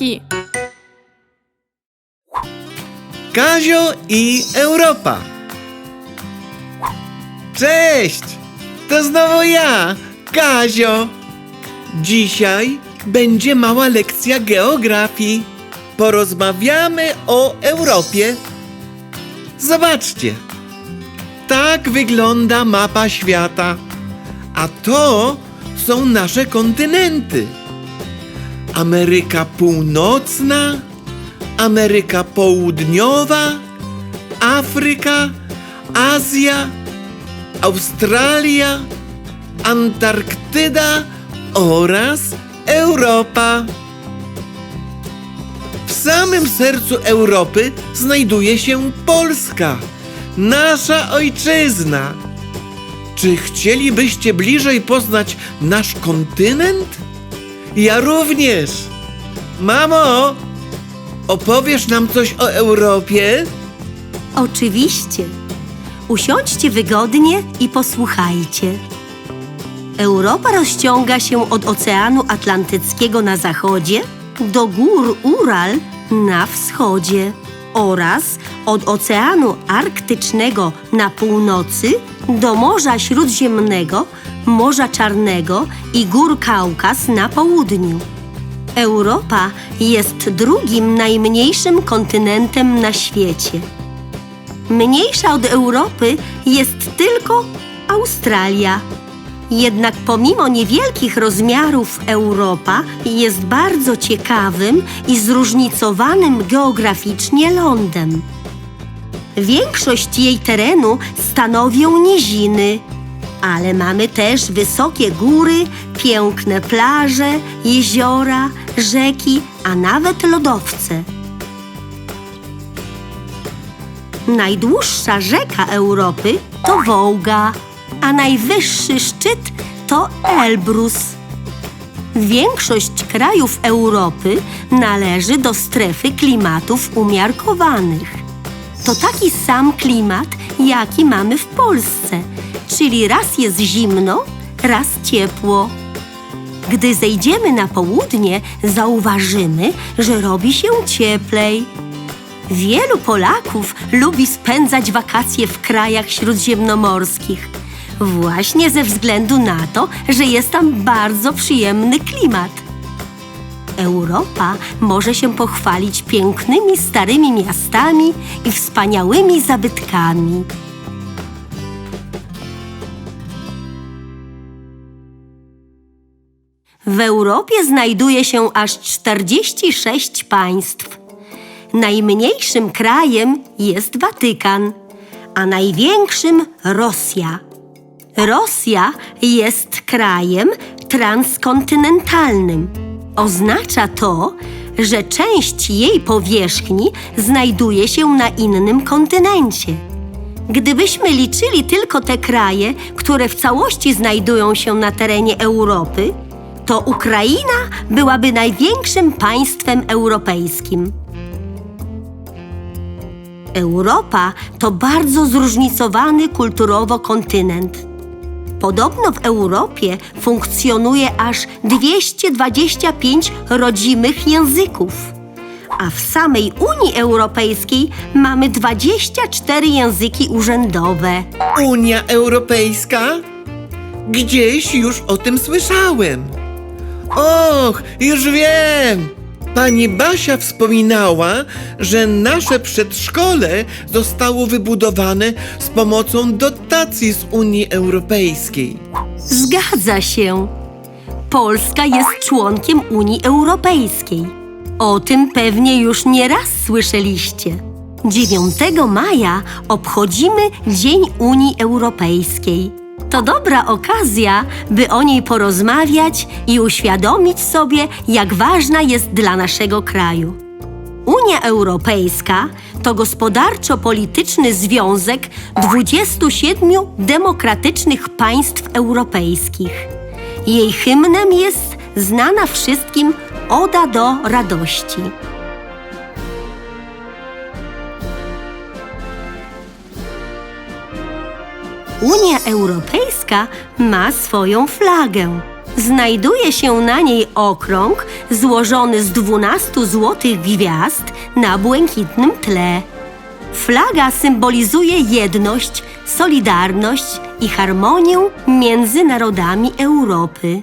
Kwiatki. Kazio i Europa. Cześć! To znowu ja, Kazio. Dzisiaj będzie mała lekcja geografii. Porozmawiamy o Europie. Zobaczcie. Tak wygląda mapa świata. A to są nasze kontynenty. Ameryka Północna, Ameryka Południowa, Afryka, Azja, Australia, Antarktyda oraz Europa. W samym sercu Europy znajduje się Polska, nasza ojczyzna. Czy chcielibyście bliżej poznać nasz kontynent? Ja również. Mamo, opowiesz nam coś o Europie? Oczywiście. Usiądźcie wygodnie i posłuchajcie. Europa rozciąga się od Oceanu Atlantyckiego na zachodzie do gór Ural na wschodzie oraz od Oceanu Arktycznego na północy do Morza Śródziemnego, Morza Czarnego i Gór Kaukaz na południu. Europa jest drugim najmniejszym kontynentem na świecie. Mniejsza od Europy jest tylko Australia. Jednak pomimo niewielkich rozmiarów Europa jest bardzo ciekawym i zróżnicowanym geograficznie lądem. Większość jej terenu stanowią niziny, ale mamy też wysokie góry, piękne plaże, jeziora, rzeki, a nawet lodowce. Najdłuższa rzeka Europy to Wołga, a najwyższy szczyt to Elbrus. Większość krajów Europy należy do strefy klimatów umiarkowanych. To taki sam klimat, jaki mamy w Polsce, czyli raz jest zimno, raz ciepło. Gdy zejdziemy na południe, zauważymy, że robi się cieplej. Wielu Polaków lubi spędzać wakacje w krajach śródziemnomorskich. Właśnie ze względu na to, że jest tam bardzo przyjemny klimat. Europa może się pochwalić pięknymi starymi miastami i wspaniałymi zabytkami. W Europie znajduje się aż 46 państw. Najmniejszym krajem jest Watykan, a największym Rosja. Rosja jest krajem transkontynentalnym. Oznacza to, że część jej powierzchni znajduje się na innym kontynencie. Gdybyśmy liczyli tylko te kraje, które w całości znajdują się na terenie Europy, to Ukraina byłaby największym państwem europejskim. Europa to bardzo zróżnicowany kulturowo kontynent. Podobno w Europie funkcjonuje aż 225 rodzimych języków, a w samej Unii Europejskiej mamy 24 języki urzędowe. Unia Europejska? Gdzieś już o tym słyszałem. Och, już wiem! Pani Basia wspominała, że nasze przedszkole zostało wybudowane z pomocą dotacji z Unii Europejskiej. Zgadza się. Polska jest członkiem Unii Europejskiej. O tym pewnie już nie raz słyszeliście. 9 maja obchodzimy Dzień Unii Europejskiej. To dobra okazja, by o niej porozmawiać i uświadomić sobie, jak ważna jest dla naszego kraju. Unia Europejska to gospodarczo-polityczny związek 27 demokratycznych państw europejskich. Jej hymnem jest znana wszystkim Oda do radości. Unia Europejska ma swoją flagę. Znajduje się na niej okrąg złożony z 12 złotych gwiazd na błękitnym tle. Flaga symbolizuje jedność, solidarność i harmonię między narodami Europy.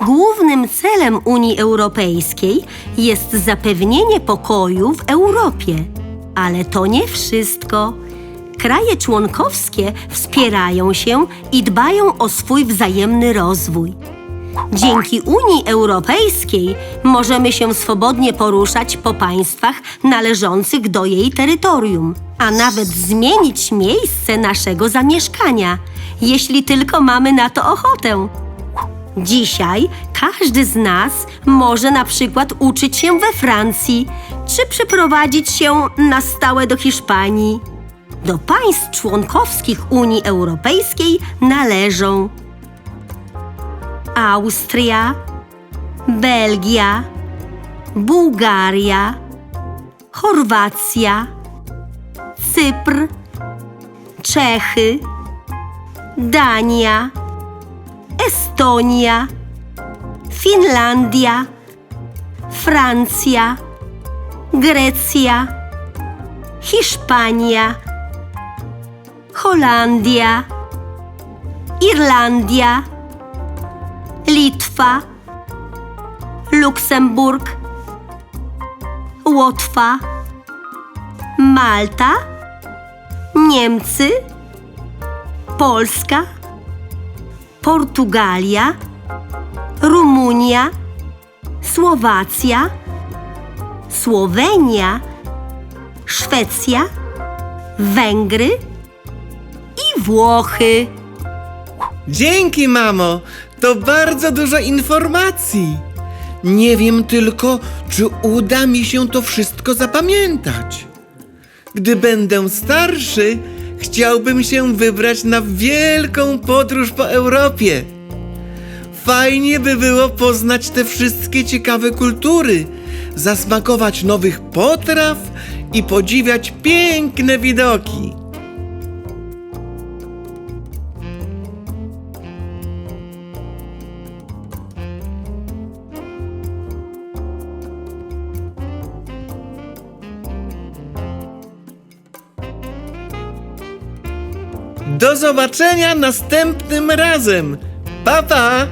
Głównym celem Unii Europejskiej jest zapewnienie pokoju w Europie. Ale to nie wszystko. Kraje członkowskie wspierają się i dbają o swój wzajemny rozwój. Dzięki Unii Europejskiej możemy się swobodnie poruszać po państwach należących do jej terytorium, a nawet zmienić miejsce naszego zamieszkania, jeśli tylko mamy na to ochotę. Dzisiaj każdy z nas może na przykład uczyć się we Francji, czy przeprowadzić się na stałe do Hiszpanii. Do państw członkowskich Unii Europejskiej należą Austria, Belgia, Bułgaria, Chorwacja, Cypr, Czechy, Dania, Estonia, Finlandia, Francja, Grecja, Hiszpania, Holandia, Irlandia, Litwa, Luksemburg, Łotwa, Malta, Niemcy, Polska, Portugalia, Rumunia, Słowacja, Słowenia, Szwecja, Węgry Włochy. Dzięki, mamo! To bardzo dużo informacji. Nie wiem tylko, czy uda mi się to wszystko zapamiętać. Gdy będę starszy, chciałbym się wybrać na wielką podróż po Europie. Fajnie by było poznać te wszystkie ciekawe kultury, zasmakować nowych potraw i podziwiać piękne widoki. Do zobaczenia następnym razem. Pa pa!